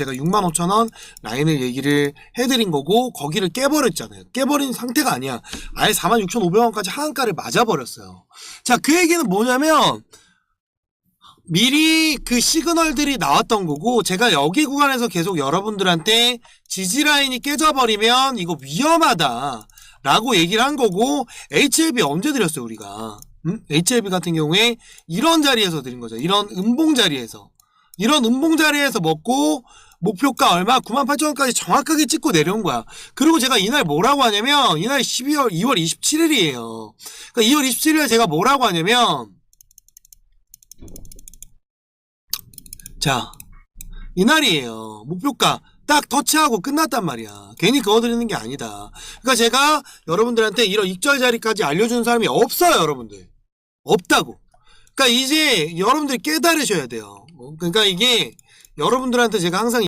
제가 65,000원 라인을 얘기를 해드린 거고 거기를 깨버렸잖아요. 깨버린 상태가 아니야. 아예 46,500원까지 하한가를 맞아버렸어요. 자, 그 얘기는 뭐냐면 미리 그 시그널들이 나왔던 거고 제가 여기 구간에서 계속 여러분들한테 지지 라인이 깨져버리면 이거 위험하다 라고 얘기를 한 거고 HLB 언제 드렸어요 우리가 음? HLB 같은 경우에 이런 자리에서 드린 거죠 이런 음봉 자리에서 이런 음봉 자리에서 먹고 목표가 얼마 98,000원까지 정확하게 찍고 내려온 거야 그리고 제가 이날 뭐라고 하냐면 이날 12월 2월 27일이에요 그러니까 2월 27일에 제가 뭐라고 하냐면 자, 이날이에요. 목표가 딱 터치하고 끝났단 말이야. 괜히 그거 드리는 게 아니다. 그러니까 제가 여러분들한테 이런 익절 자리까지 알려주는 사람이 없어요, 여러분들. 없다고. 그러니까 이제 여러분들이 깨달으셔야 돼요. 어, 그러니까 이게 여러분들한테 제가 항상